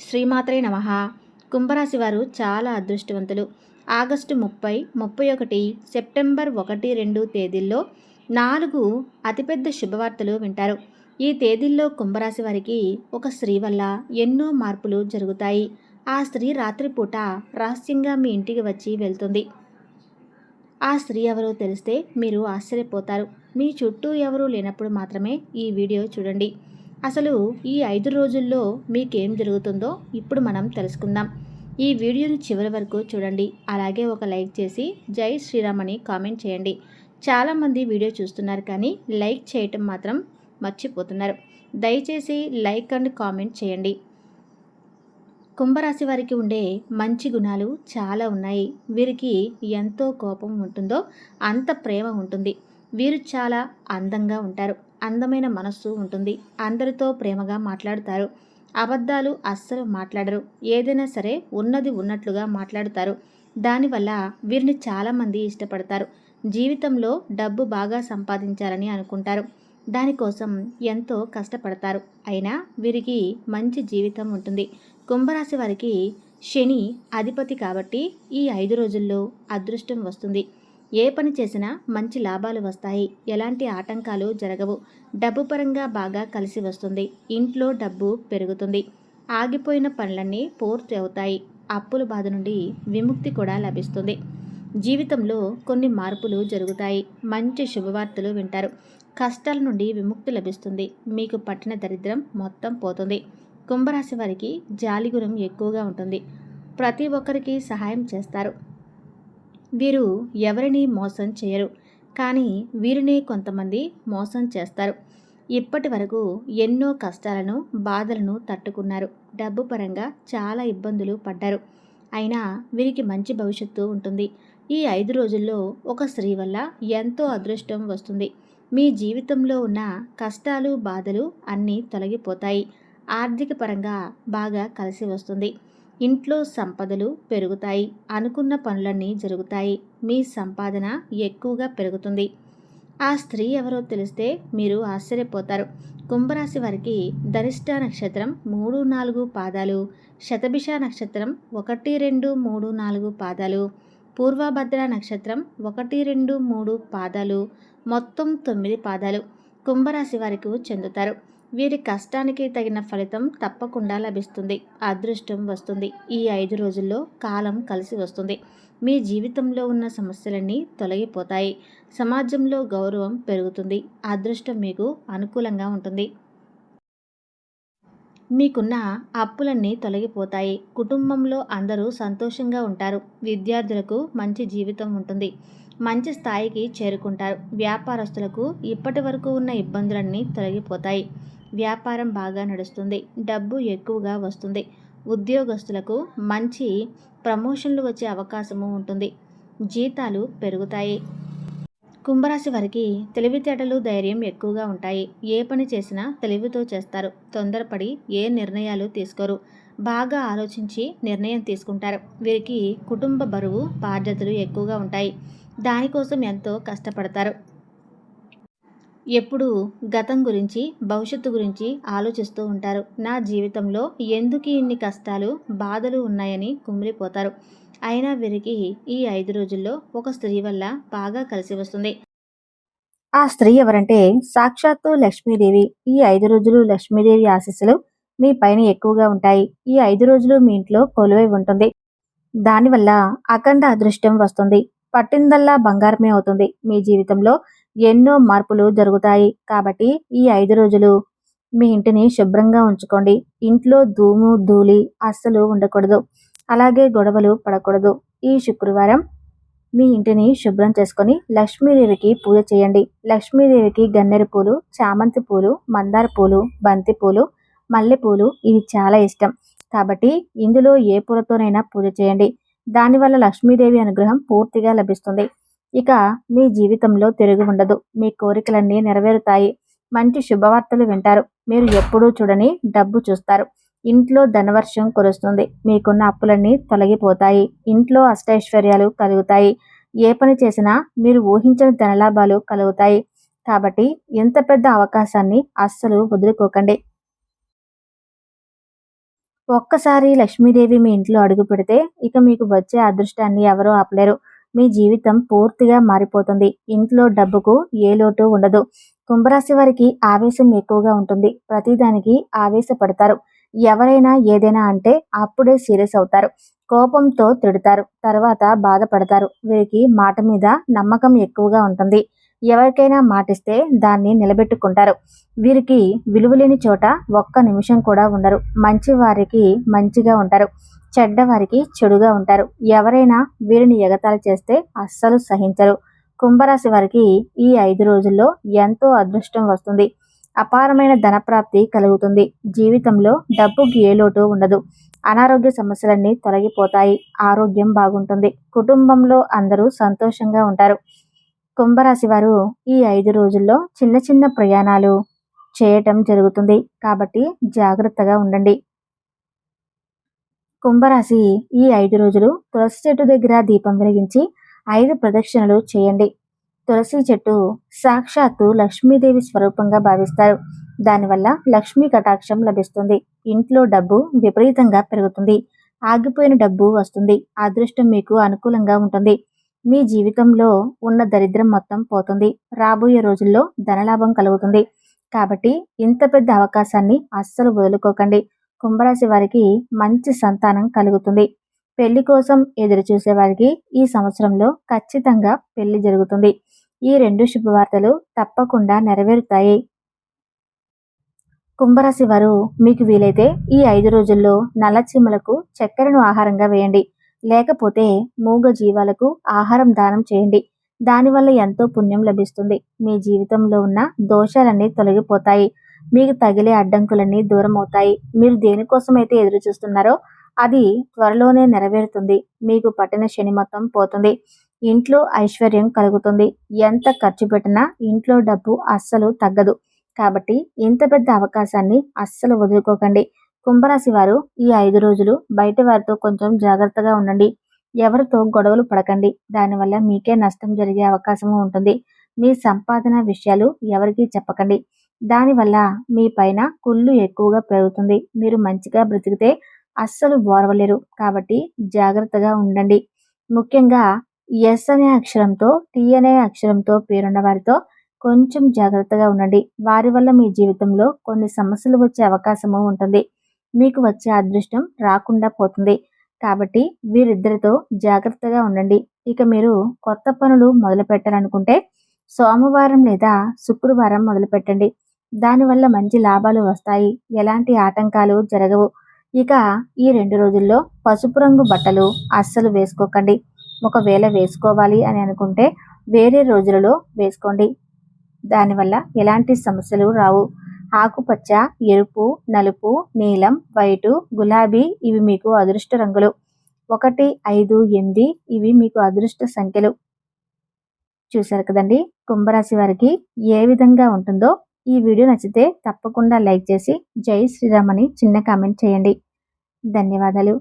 శ్రీమాత్రే నమ. కుంభరాశి వారు చాలా అదృష్టవంతులు. ఆగస్టు ముప్పై ముప్పై ఒకటి సెప్టెంబర్ ఒకటి రెండు తేదీల్లో నాలుగు అతిపెద్ద శుభవార్తలు వింటారు. ఈ తేదీల్లో కుంభరాశి వారికి ఒక స్త్రీ వల్ల ఎన్నో మార్పులు జరుగుతాయి. ఆ స్త్రీ రాత్రిపూట రహస్యంగా మీ ఇంటికి వచ్చి వెళ్తుంది. ఆ స్త్రీ ఎవరో తెలిస్తే మీరు ఆశ్చర్యపోతారు. మీ చుట్టూ ఎవరూ లేనప్పుడు మాత్రమే ఈ వీడియో చూడండి. అసలు ఈ ఐదు రోజుల్లో మీకేం జరుగుతుందో ఇప్పుడు మనం తెలుసుకుందాం. ఈ వీడియోని చివరి వరకు చూడండి. అలాగే ఒక లైక్ చేసి జై శ్రీరామ్ అని కామెంట్ చేయండి. చాలామంది వీడియో చూస్తున్నారు కానీ లైక్ చేయటం మాత్రం మర్చిపోతున్నారు. దయచేసి లైక్ అండ్ కామెంట్ చేయండి. కుంభరాశి వారికి ఉండే మంచి గుణాలు చాలా ఉన్నాయి. వీరికి ఎంతో కోపం ఉంటుందో అంత ప్రేమ ఉంటుంది. వీరు చాలా అందంగా ఉంటారు. అందమైన మనస్సు ఉంటుంది. అందరితో ప్రేమగా మాట్లాడతారు. అబద్ధాలు అస్సలు మాట్లాడరు. ఏదైనా సరే ఉన్నది ఉన్నట్లుగా మాట్లాడతారు. దానివల్ల వీరిని చాలామంది ఇష్టపడతారు. జీవితంలో డబ్బు బాగా సంపాదించాలని అనుకుంటారు. దానికోసం ఎంతో కష్టపడతారు. అయినా వీరికి మంచి జీవితం ఉంటుంది. కుంభరాశి వారికి శని అధిపతి కాబట్టి ఈ ఐదు రోజుల్లో అదృష్టం వస్తుంది. ఏ పని చేసినా మంచి లాభాలు వస్తాయి. ఎలాంటి ఆటంకాలు జరగవు. డబ్బు పరంగా బాగా కలిసి వస్తుంది. ఇంట్లో డబ్బు పెరుగుతుంది. ఆగిపోయిన పనులన్నీ పూర్తి అవుతాయి. అప్పుల బాధ నుండి విముక్తి కూడా లభిస్తుంది. జీవితంలో కొన్ని మార్పులు జరుగుతాయి. మంచి శుభవార్తలు వింటారు. కష్టాల నుండి విముక్తి లభిస్తుంది. మీకు పట్టిన దరిద్రం మొత్తం పోతుంది. కుంభరాశి వారికి జాలిగుణం ఎక్కువగా ఉంటుంది. ప్రతి ఒక్కరికి సహాయం చేస్తారు. వీరు ఎవరిని మోసం చేయరు. కానీ వీరిని కొంతమంది మోసం చేస్తారు. ఇప్పటి వరకు ఎన్నో కష్టాలను బాధలను తట్టుకున్నారు. డబ్బు పరంగా చాలా ఇబ్బందులు పడ్డారు. అయినా వీరికి మంచి భవిష్యత్తు ఉంటుంది. ఈ ఐదు రోజుల్లో ఒక స్త్రీ వల్ల ఎంతో అదృష్టం వస్తుంది. మీ జీవితంలో ఉన్న కష్టాలు బాధలు అన్నీ తొలగిపోతాయి. ఆర్థిక పరంగా బాగా కలిసి వస్తుంది. ఇంట్లో సంపదలు పెరుగుతాయి అనుకున్న పనులన్నీ జరుగుతాయి మీ సంపాదన ఎక్కువగా పెరుగుతుంది. ఆ స్త్రీ ఎవరో తెలిస్తే మీరు ఆశ్చర్యపోతారు. కుంభరాశి వారికి ధరిష్ట నక్షత్రం మూడు నాలుగు పాదాలు శతభిష నక్షత్రం ఒకటి రెండు మూడు నాలుగు పాదాలు పూర్వభద్ర నక్షత్రం ఒకటి రెండు మూడు పాదాలు మొత్తం తొమ్మిది పాదాలు కుంభరాశి వారికి చెందుతారు. వీరి కష్టానికి తగిన ఫలితం తప్పకుండా లభిస్తుంది. అదృష్టం వస్తుంది. ఈ ఐదు రోజుల్లో కాలం కలిసి వస్తుంది. మీ జీవితంలో ఉన్న సమస్యలన్నీ తొలగిపోతాయి. సమాజంలో గౌరవం పెరుగుతుంది. అదృష్టం మీకు అనుకూలంగా ఉంటుంది. మీకున్న అప్పులన్నీ తొలగిపోతాయి. కుటుంబంలో అందరూ సంతోషంగా ఉంటారు. విద్యార్థులకు మంచి జీవితం ఉంటుంది. మంచి స్థాయికి చేరుకుంటారు. వ్యాపారస్తులకు ఇప్పటి వరకు ఉన్న ఇబ్బందులన్నీ తొలగిపోతాయి. వ్యాపారం బాగా నడుస్తుంది. డబ్బు ఎక్కువగా వస్తుంది. ఉద్యోగస్తులకు మంచి ప్రమోషన్లు వచ్చే అవకాశము ఉంటుంది. జీతాలు పెరుగుతాయి. కుంభరాశి వారికి తెలివితేటలు ధైర్యం ఎక్కువగా ఉంటాయి. ఏ పని చేసినా తెలివితో చేస్తారు. తొందరపడి ఏ నిర్ణయాలు తీసుకోరు. బాగా ఆలోచించి నిర్ణయం తీసుకుంటారు. వీరికి కుటుంబ బరువు బాధ్యతలు ఎక్కువగా ఉంటాయి. దానికోసం ఎంతో కష్టపడతారు. ఎప్పుడు గతం గురించి భవిష్యత్తు గురించి ఆలోచిస్తూ ఉంటారు. నా జీవితంలో ఎందుకు ఇన్ని కష్టాలు బాధలు ఉన్నాయని కుమిలిపోతారు. అయినా వీరికి ఈ ఐదు రోజుల్లో ఒక స్త్రీ వల్ల బాగా కలిసి వస్తుంది. ఆ స్త్రీ ఎవరంటే సాక్షాత్తు లక్ష్మీదేవి. ఈ ఐదు రోజులు లక్ష్మీదేవి ఆశీస్సులు మీ పైన ఎక్కువగా ఉంటాయి. ఈ ఐదు రోజులు మీ ఇంట్లో కొలువై ఉంటుంది. దానివల్ల అఖండ అదృష్టం వస్తుంది. పట్టిందల్లా బంగారమే అవుతుంది. మీ జీవితంలో ఎన్నో మార్పులు జరుగుతాయి. కాబట్టి ఈ ఐదు రోజులు మీ ఇంటిని శుభ్రంగా ఉంచుకోండి. ఇంట్లో ధూము ధూళి అస్సలు ఉండకూడదు. అలాగే గొడవలు పడకూడదు. ఈ శుక్రవారం మీ ఇంటిని శుభ్రం చేసుకొని లక్ష్మీదేవికి పూజ చేయండి. లక్ష్మీదేవికి గన్నేరు పూలు చామంతి పూలు మందార పూలు బంతి పూలు మల్లెపూలు ఇవి చాలా ఇష్టం. కాబట్టి ఇందులో ఏ పూలతోనైనా పూజ చేయండి. దానివల్ల లక్ష్మీదేవి అనుగ్రహం పూర్తిగా లభిస్తుంది. ఇక మీ జీవితంలో తిరుగు ఉండదు. మీ కోరికలన్నీ నెరవేరుతాయి. మంచి శుభవార్తలు వింటారు. మీరు ఎప్పుడూ చూడని డబ్బు చూస్తారు. ఇంట్లో ధనవర్షం కురుస్తుంది. మీకున్న అప్పులన్నీ తొలగిపోతాయి. ఇంట్లో అష్టైశ్వర్యాలు కలుగుతాయి. ఏ పని చేసినా మీరు ఊహించని ధనలాభాలు కలుగుతాయి. కాబట్టి ఇంత పెద్ద అవకాశాన్ని అస్సలు వదులుకోకండి. ఒక్కసారి లక్ష్మీదేవి మీ ఇంట్లో అడుగు పెడితే ఇక మీకు వచ్చే అదృష్టాన్ని ఎవరూ ఆపలేరు. మీ జీవితం పూర్తిగా మారిపోతుంది. ఇంట్లో డబ్బుకు ఏ లోటు ఉండదు. కుంభరాశి వారికి ఆవేశం ఎక్కువగా ఉంటుంది. ప్రతిదానికి ఆవేశపడతారు. ఎవరైనా ఏదైనా అంటే అప్పుడే సీరియస్ అవుతారు. కోపంతో తిడతారు. తర్వాత బాధపడతారు. వీరికి మాట మీద నమ్మకం ఎక్కువగా ఉంటుంది. ఎవరికైనా మాటిస్తే దాన్ని నిలబెట్టుకుంటారు. వీరికి విలువలేని చోట ఒక్క నిమిషం కూడా ఉండరు. మంచి వారికి మంచిగా ఉంటారు. చెడ్డవారికి చెడుగా ఉంటారు. ఎవరైనా వీరిని ఎగతాళి చేస్తే అస్సలు సహించరు. కుంభరాశి వారికి ఈ ఐదు రోజుల్లో ఎంతో అదృష్టం వస్తుంది. అపారమైన ధనప్రాప్తి కలుగుతుంది. జీవితంలో డబ్బుకి ఏ లోటు ఉండదు. అనారోగ్య సమస్యలన్నీ తొలగిపోతాయి. ఆరోగ్యం బాగుంటుంది. కుటుంబంలో అందరూ సంతోషంగా ఉంటారు. కుంభరాశి వారు ఈ ఐదు రోజుల్లో చిన్న చిన్న ప్రయాణాలు చేయటం జరుగుతుంది. కాబట్టి జాగ్రత్తగా ఉండండి. కుంభరాశి ఈ ఐదు రోజులు తులసి చెట్టు దగ్గర దీపం వెలిగించి ఐదు ప్రదక్షిణలు చేయండి. తులసి చెట్టు సాక్షాత్తు లక్ష్మీదేవి స్వరూపంగా భావిస్తారు. దానివల్ల లక్ష్మీ కటాక్షం లభిస్తుంది. ఇంట్లో డబ్బు విపరీతంగా పెరుగుతుంది. ఆగిపోయిన డబ్బు వస్తుంది. అదృష్టం మీకు అనుకూలంగా ఉంటుంది. మీ జీవితంలో ఉన్న దరిద్రం మొత్తం పోతుంది. రాబోయే రోజుల్లో ధనలాభం కలుగుతుంది. కాబట్టి ఇంత పెద్ద అవకాశాన్ని అస్సలు వదులుకోకండి. కుంభరాశి వారికి మంచి సంతానం కలుగుతుంది. పెళ్ళి కోసం ఎదురు చూసే వారికి ఈ సంవత్సరంలో ఖచ్చితంగా పెళ్ళి జరుగుతుంది. ఈ రెండు శుభవార్తలు తప్పకుండా నెరవేరుతాయి. కుంభరాశి వారు మీకు వీలైతే ఈ ఐదు రోజుల్లో నల్లచీమలకు చక్కెరను ఆహారంగా వేయండి. లేకపోతే మూగ జీవాలకు ఆహారం దానం చేయండి. దానివల్ల ఎంతో పుణ్యం లభిస్తుంది. మీ జీవితంలో ఉన్న దోషాలన్నీ తొలగిపోతాయి. మీకు తగిలే అడ్డంకులన్నీ దూరం అవుతాయి మీరు దేనికోసమైతే ఎదురు చూస్తున్నారో అది త్వరలోనే నెరవేరుతుంది. మీకు పట్టిన శని మొత్తం పోతుంది. ఇంట్లో ఐశ్వర్యం కలుగుతుంది. ఎంత ఖర్చు పెట్టినా ఇంట్లో డబ్బు అస్సలు తగ్గదు. కాబట్టి ఇంత పెద్ద అవకాశాన్ని అస్సలు వదులుకోకండి. కుంభరాశి వారు ఈ ఐదు రోజులు బయట వారితో కొంచెం జాగ్రత్తగా ఉండండి. ఎవరితో గొడవలు పడకండి. దానివల్ల మీకే నష్టం జరిగే అవకాశం ఉంటుంది. మీ సంపాదన విషయాలు ఎవరికీ చెప్పకండి. దానివల్ల మీ పైన కుళ్ళు ఎక్కువగా పెరుగుతుంది. మీరు మంచిగా బ్రతికితే అస్సలు ఓర్వలేరు కాబట్టి జాగ్రత్తగా ఉండండి. ముఖ్యంగా ఎస్ అనే అక్షరంతో టీ అనే అక్షరంతో పేరున్న వారితో కొంచెం జాగ్రత్తగా ఉండండి. వారి వల్ల మీ జీవితంలో కొన్ని సమస్యలు వచ్చే అవకాశము ఉంటుంది. మీకు వచ్చే అదృష్టం రాకుండా పోతుంది. కాబట్టి వీరిద్దరితో జాగ్రత్తగా ఉండండి. ఇక మీరు కొత్త పనులు మొదలు పెట్టాలనుకుంటే సోమవారం లేదా శుక్రవారం మొదలు పెట్టండి దానివల్ల మంచి లాభాలు వస్తాయి. ఎలాంటి ఆటంకాలు జరగవు. ఇక ఈ రెండు రోజుల్లో పసుపు రంగు బట్టలు అస్సలు వేసుకోకండి. ఒకవేళ వేసుకోవాలి అని అనుకుంటే వేరే రోజులలో వేసుకోండి. దానివల్ల ఎలాంటి సమస్యలు రావు. ఆకుపచ్చ ఎరుపు నలుపు నీలం వైటు గులాబీ ఇవి మీకు అదృష్ట రంగులు. ఒకటి ఐదు ఎనిమిది ఇవి మీకు అదృష్ట సంఖ్యలు. చూశారు కదండి? కుంభరాశి వారికి ఏ విధంగా ఉంటుందో ఈ వీడియో నచ్చితే తప్పకుండా లైక్ చేసి జై శ్రీరామ్ అని చిన్న కామెంట్ చేయండి. ధన్యవాదాలు.